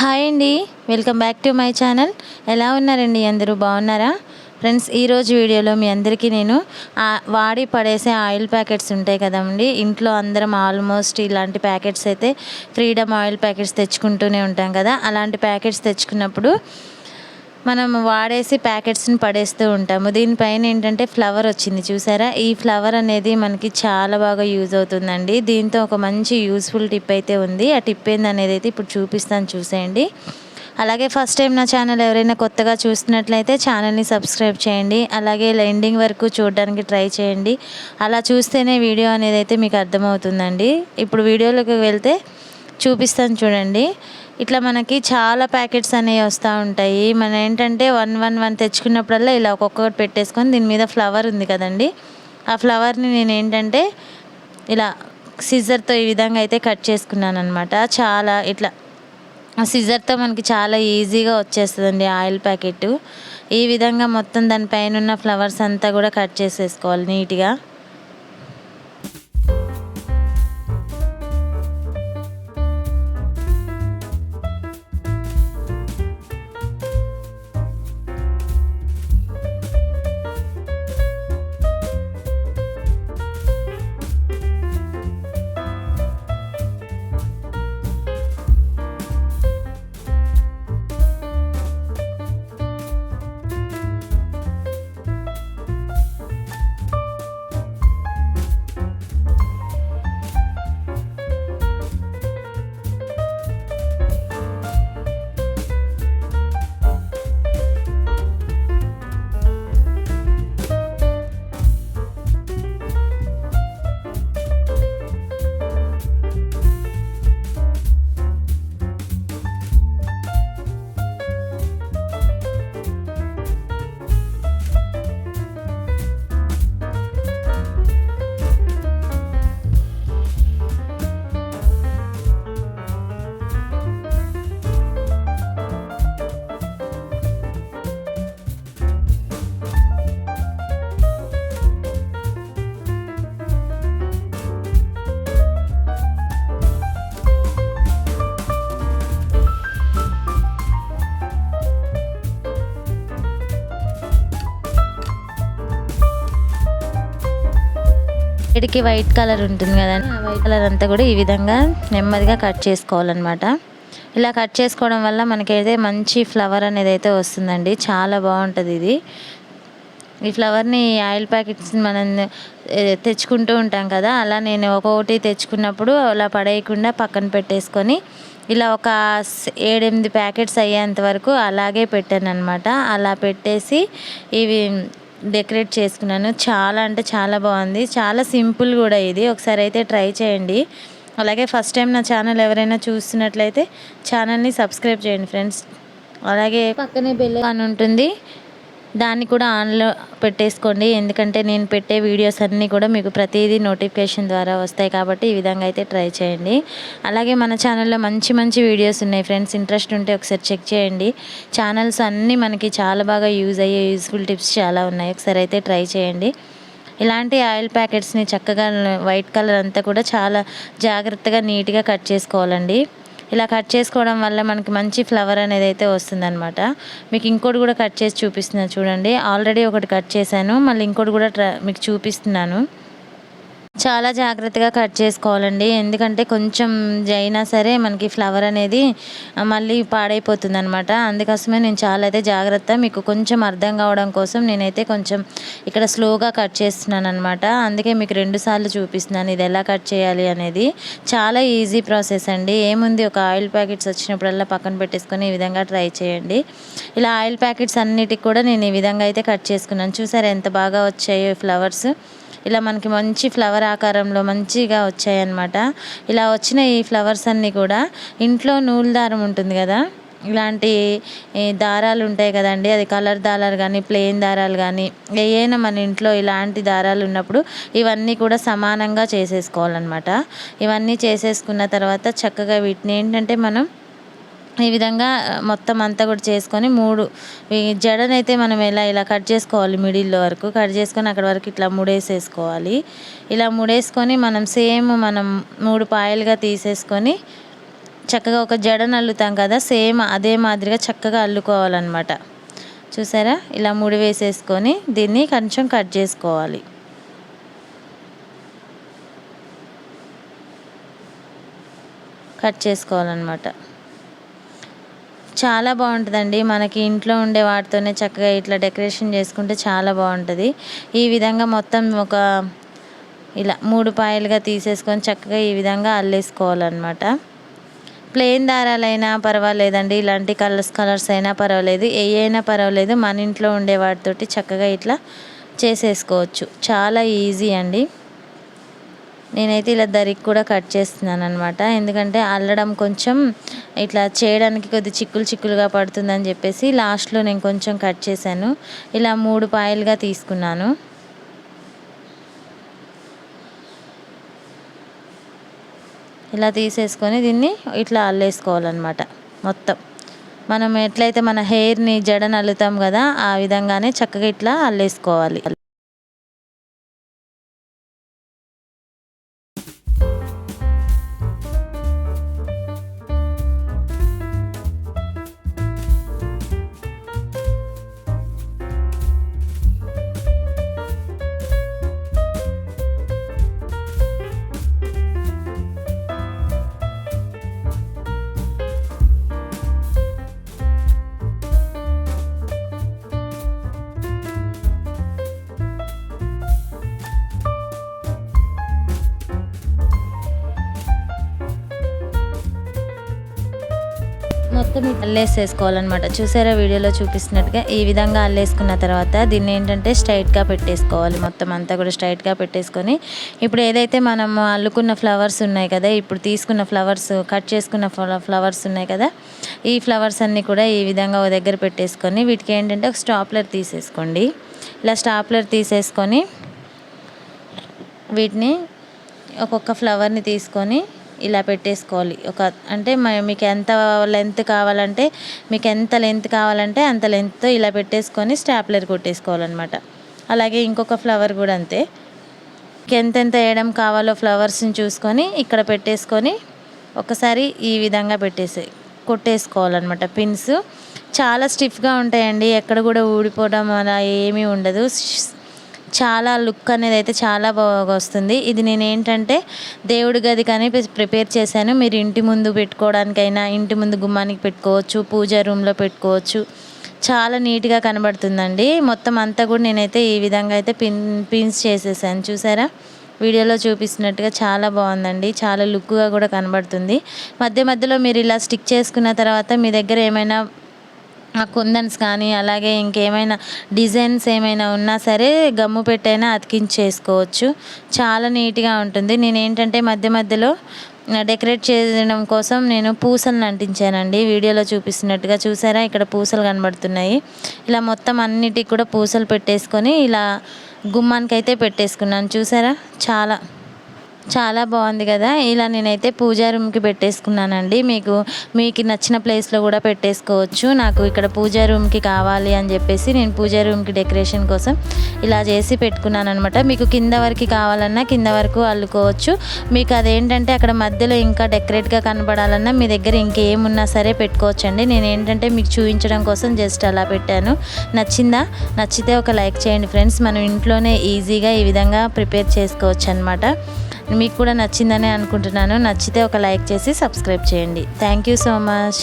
Hi అండి. Welcome back to my channel. ఎలా ఉన్నారండి? అందరూ బాగున్నారా? ఫ్రెండ్స్ ఈరోజు వీడియోలో మీ అందరికీ నేను వాడి పడేసే ఆయిల్ ప్యాకెట్స్ ఉంటాయి కదండి. ఇంట్లో అందరం ఆల్మోస్ట్ ఇలాంటి ప్యాకెట్స్ అయితే ఫ్రీడమ్ ఆయిల్ ప్యాకెట్స్ తెచ్చుకుంటూనే ఉంటాం కదా. అలాంటి ప్యాకెట్స్ తెచ్చుకున్నప్పుడు మనం వాడేసి ప్యాకెట్స్ని పడేస్తూ ఉంటాము. దీనిపైన ఏంటంటే ఫ్లవర్ వచ్చింది చూసారా? ఈ ఫ్లవర్ అనేది మనకి చాలా బాగా యూజ్ అవుతుందండి. దీంతో ఒక మంచి యూస్ఫుల్ టిప్ అయితే ఉంది. ఆ టిప్ ఏందనేది అయితే ఇప్పుడు చూపిస్తాను చూసేయండి. అలాగే ఫస్ట్ టైం నా ఛానల్ ఎవరైనా కొత్తగా చూస్తున్నట్లయితే ఛానల్ని సబ్స్క్రైబ్ చేయండి. అలాగే ఎండింగ్ వరకు చూడడానికి ట్రై చేయండి. అలా చూస్తేనే వీడియో అనేది అయితే మీకు అర్థమవుతుందండి. ఇప్పుడు వీడియోలోకి వెళ్తే చూపిస్తాను చూడండి. ఇట్లా మనకి చాలా ప్యాకెట్స్ అనేవి వస్తూ ఉంటాయి. మన ఏంటంటే వన్ వన్ వన్ తెచ్చుకున్నప్పుడల్లా ఇలా ఒక్కొక్కటి పెట్టేసుకొని దీని మీద ఫ్లవర్ ఉంది కదండి. ఆ ఫ్లవర్ని నేను ఏంటంటే ఇలా సిజర్తో ఈ విధంగా అయితే కట్ చేసుకున్నాను అనమాట చాలా ఇట్లా ఆ సిజర్తో మనకి చాలా ఈజీగా వచ్చేస్తుందండి ఆయిల్ ప్యాకెట్ ఈ విధంగా మొత్తం దానిపైన ఉన్న ఫ్లవర్స్ అంతా కూడా కట్ చేసేసుకోవాలి నీట్గా. ఇక్కడికి వైట్ కలర్ ఉంటుంది కదండి ఆ వైట్ కలర్ అంతా కూడా ఈ విధంగా నెమ్మదిగా కట్ చేసుకోవాలన్నమాట. ఇలా కట్ చేసుకోవడం వల్ల మనకైతే మంచి ఫ్లవర్ అనేది అయితే వస్తుందండి. చాలా బాగుంటుంది ఇది. ఈ ఫ్లవర్ని ఆయిల్ ప్యాకెట్స్ మనం తెచ్చుకుంటూ ఉంటాం కదా. అలా నేను ఒక్కొక్కటి తెచ్చుకున్నప్పుడు అలా పడేయకుండా పక్కన పెట్టేసుకొని ఇలా ఒక ఏడెనిమిది ప్యాకెట్స్ అయ్యేంత వరకు అలాగే పెట్టాను అనమాట అలా పెట్టేసి ఇవి డెకరేట్ చేసుకున్నాను. చాలా అంటే చాలా బాగుంది. చాలా సింపుల్ కూడా ఇది. ఒకసారి అయితే ట్రై చేయండి. అలాగే ఫస్ట్ టైం నా ఛానల్ ఎవరైనా చూస్తున్నట్లయితే ఛానల్ని సబ్స్క్రైబ్ చేయండి ఫ్రెండ్స్. అలాగే పక్కనే బెల్ అని ఉంటుంది. దాన్ని కూడా ఆన్లో పెట్టేసుకోండి. ఎందుకంటే నేను పెట్టే వీడియోస్ అన్నీ కూడా మీకు ప్రతిదీ నోటిఫికేషన్ ద్వారా వస్తాయి కాబట్టి ఈ విధంగా అయితే ట్రై చేయండి. అలాగే మన ఛానల్లో మంచి మంచి వీడియోస్ ఉన్నాయి ఫ్రెండ్స్. ఇంట్రెస్ట్ ఉంటే ఒకసారి చెక్ చేయండి. ఛానల్స్ అన్నీ మనకి చాలా బాగా యూజ్ అయ్యే యూస్ఫుల్ టిప్స్ చాలా ఉన్నాయి. ఒకసారి అయితే ట్రై చేయండి. ఇలాంటి ఆయిల్ ప్యాకెట్స్ని చక్కగా వైట్ కలర్ అంతా కూడా చాలా జాగ్రత్తగా నీట్గా కట్ చేసుకోవాలండి. ఇలా కట్ చేసుకోవడం వల్ల మనకి మంచి ఫ్లవర్ అనేది అయితే వస్తుందన్నమాట. మీకు ఇంకోటి కూడా కట్ చేసి చూపిస్తున్నాను చూడండి. ఆల్రెడీ ఒకటి కట్ చేశాను. మళ్ళీ ఇంకోటి కూడా మీకు చూపిస్తున్నాను. చాలా జాగ్రత్తగా కట్ చేసుకోవాలండి. ఎందుకంటే కొంచెం అయినా సరే మనకి ఫ్లవర్ అనేది మళ్ళీ పాడైపోతుంది అనమాట అందుకోసమే నేను చాలా అయితే జాగ్రత్త. మీకు కొంచెం అర్థం కావడం కోసం నేనైతే కొంచెం ఇక్కడ స్లోగా కట్ చేస్తున్నాను అనమాట అందుకే మీకు రెండు సార్లు చూపిస్తున్నాను ఇది ఎలా కట్ చేయాలి అనేది. చాలా ఈజీ ప్రాసెస్ అండి. ఏముంది? ఒక ఆయిల్ ప్యాకెట్స్ వచ్చినప్పుడల్లా పక్కన పెట్టేసుకొని ఈ విధంగా ట్రై చేయండి. ఇలా ఆయిల్ ప్యాకెట్స్ అన్నిటికి కూడా నేను ఈ విధంగా అయితే కట్ చేసుకున్నాను. చూసారు ఎంత బాగా వచ్చాయో ఫ్లవర్స్. ఇలా మనకి మంచి ఫ్లవర్ ఆకారంలో మంచిగా వచ్చాయన్నమాట. ఇలా వచ్చిన ఈ ఫ్లవర్స్ అన్నీ కూడా ఇంట్లో నూలు దారం ఉంటుంది కదా ఇలాంటి దారాలు ఉంటాయి కదండి అది కలర్ దారాలు కానీ ప్లెయిన్ దారాలు కానీ ఏవైనా మన ఇంట్లో ఇలాంటి దారాలు ఉన్నప్పుడు ఇవన్నీ కూడా సమానంగా చేసేసుకోవాలన్నమాట. ఇవన్నీ చేసేసుకున్న తర్వాత చక్కగా వీటిని ఏంటంటే మనం ఈ విధంగా మొత్తం అంతా కూడా చేసుకొని మూడు ఈ జడనైతే మనం ఎలా ఇలా కట్ చేసుకోవాలి మిడిల్లో వరకు. కట్ చేసుకొని అక్కడ వరకు ఇట్లా ముడేసేసుకోవాలి. ఇలా ముడేసుకొని మనం సేమ్ మనం మూడు పాయలుగా తీసేసుకొని చక్కగా ఒక జడను అల్లుతాం కదా సేమ్ అదే మాదిరిగా చక్కగా అల్లుకోవాలన్నమాట. చూసారా? ఇలా ముడి వేసేసుకొని దీన్ని కొంచెం కట్ చేసుకోవాలి. కట్ చేసుకోవాలన్నమాట. చాలా బాగుంటుందండి. మనకి ఇంట్లో ఉండే వాటితోనే చక్కగా ఇట్లా డెకరేషన్ చేసుకుంటే చాలా బాగుంటుంది. ఈ విధంగా మొత్తం ఒక ఇలా మూడు పాయలుగా తీసేసుకొని చక్కగా ఈ విధంగా అల్లేసుకోవాలన్నమాట. ప్లెయిన్ దారాలైనా పర్వాలేదండి. ఇలాంటి కలర్స్ కలర్స్ అయినా పర్వాలేదు. ఏ అయినా పర్వాలేదు. మన ఇంట్లో ఉండే వాటితోటి చక్కగా ఇట్లా చేసేసుకోవచ్చు. చాలా ఈజీ అండి. నేనైతే ఇలా దరికి కూడా కట్ చేస్తున్నాను అనమాట ఎందుకంటే అల్లడం కొంచెం ఇట్లా చేయడానికి కొద్ది చిక్కులు చిక్కులుగా పడుతుందని చెప్పేసి లాస్ట్లో నేను కొంచెం కట్ చేశాను. ఇలా మూడు పాయలుగా తీసుకున్నాను. ఇలా తీసేసుకొని దీన్ని ఇట్లా అల్లేసుకోవాలన్నమాట మొత్తం. మనం ఎట్లయితే మన హెయిర్ని జడను అల్లుతాం కదా ఆ విధంగానే చక్కగా ఇట్లా అల్లేసుకోవాలి. మొత్తం అల్లేసేసుకోవాలన్నమాట చూసారా వీడియోలో చూపిస్తున్నట్టుగా ఈ విధంగా అల్లేసుకున్న తర్వాత దీన్ని ఏంటంటే స్ట్రైట్గా పెట్టేసుకోవాలి. మొత్తం అంతా కూడా స్ట్రైట్గా పెట్టేసుకొని ఇప్పుడు ఏదైతే మనం అల్లుకున్న ఫ్లవర్స్ ఉన్నాయి కదా ఇప్పుడు తీసుకున్న ఫ్లవర్స్ కట్ చేసుకున్న ఫ్లవర్స్ ఉన్నాయి కదా ఈ ఫ్లవర్స్ అన్నీ కూడా ఈ విధంగా ఒక దగ్గర పెట్టేసుకొని వీటికి ఏంటంటే ఒక స్టాప్లర్ తీసేసుకోండి. ఇలా స్టాప్లర్ తీసేసుకొని వీటిని ఒక్కొక్క ఫ్లవర్ని తీసుకొని ఇలా పెట్టేసుకోవాలి. ఒక అంటే మీకు ఎంత లెంత్ కావాలంటే మీకు ఎంత లెంత్ కావాలంటే అంత లెంత్తో ఇలా పెట్టేసుకొని స్టాప్లర్ కొట్టేసుకోవాలన్నమాట. అలాగే ఇంకొక ఫ్లవర్ కూడా అంతే. ఎంతెంత వేయడం కావాలో ఫ్లవర్స్ని చూసుకొని ఇక్కడ పెట్టేసుకొని ఒకసారి ఈ విధంగా పెట్టేసి కొట్టేసుకోవాలన్నమాట పిన్స్ చాలా స్టిఫ్గా ఉంటాయండి. ఎక్కడ కూడా ఊడిపోవడం అలా ఏమీ ఉండదు. చాలా లుక్ అనేది అయితే చాలా బాగా వస్తుంది. ఇది నేను ఏంటంటే దేవుడి గది కానీ ప్రిపేర్ చేశాను. మీరు ఇంటి ముందు పెట్టుకోవడానికైనా ఇంటి ముందు గుమ్మానికి పెట్టుకోవచ్చు పూజ రూమ్లో పెట్టుకోవచ్చు. చాలా నీట్గా కనబడుతుందండి. మొత్తం అంతా కూడా నేనైతే ఈ విధంగా అయితే పిన్ పిన్స్ చేసేసాను. చూసారా? వీడియోలో చూపిస్తున్నట్టుగా చాలా బాగుందండి. చాలా లుక్గా కూడా కనబడుతుంది. మధ్య మధ్యలో మీరు ఇలా స్టిక్ చేసుకున్న తర్వాత మీ దగ్గర ఏమైనా ఆ కుందన్స్ కానీ అలాగే ఇంకేమైనా డిజైన్స్ ఏమైనా ఉన్నా సరే గమ్ము పెట్టైనా అతికించేసుకోవచ్చు. చాలా నీట్గా ఉంటుంది. నేను ఏంటంటే మధ్య మధ్యలో డెకరేట్ చేయడం కోసం నేను పూసలను అంటించానండి. వీడియోలో చూపిస్తున్నట్టుగా చూసారా? ఇక్కడ పూసలు కనబడుతున్నాయి. ఇలా మొత్తం అన్నిటికి కూడా పూసలు పెట్టేసుకొని ఇలా గుమ్మానికి అయితే పెట్టేసుకున్నాను. చూసారా? చాలా చాలా బాగుంది కదా. ఇలా నేనైతే పూజా రూమ్కి పెట్టేసుకున్నానండి. మీకు మీకు నచ్చిన ప్లేస్లో కూడా పెట్టేసుకోవచ్చు. నాకు ఇక్కడ పూజా రూమ్కి కావాలి అని చెప్పేసి నేను పూజా రూమ్కి డెకరేషన్ కోసం ఇలా చేసి పెట్టుకున్నాను అనమాట మీకు కింద వరకు కావాలన్నా కింద వరకు అల్లుకోవచ్చు. మీకు అదేంటంటే అక్కడ మధ్యలో ఇంకా డెకరేట్గా కనబడాలన్నా మీ దగ్గర ఇంకేమున్నా సరే పెట్టుకోవచ్చు అండి నేను ఏంటంటే మీకు చూపించడం కోసం జస్ట్ అలా పెట్టాను. నచ్చిందా? నచ్చితే ఒక లైక్ చేయండి ఫ్రెండ్స్. మనం ఇంట్లోనే ఈజీగా ఈ విధంగా ప్రిపేర్ చేసుకోవచ్చు అనమాట మీకు కూడా నచ్చిందని అనుకుంటున్నాను. నచ్చితే ఒక లైక్ చేసి సబ్స్క్రైబ్ చేయండి. Thank you so much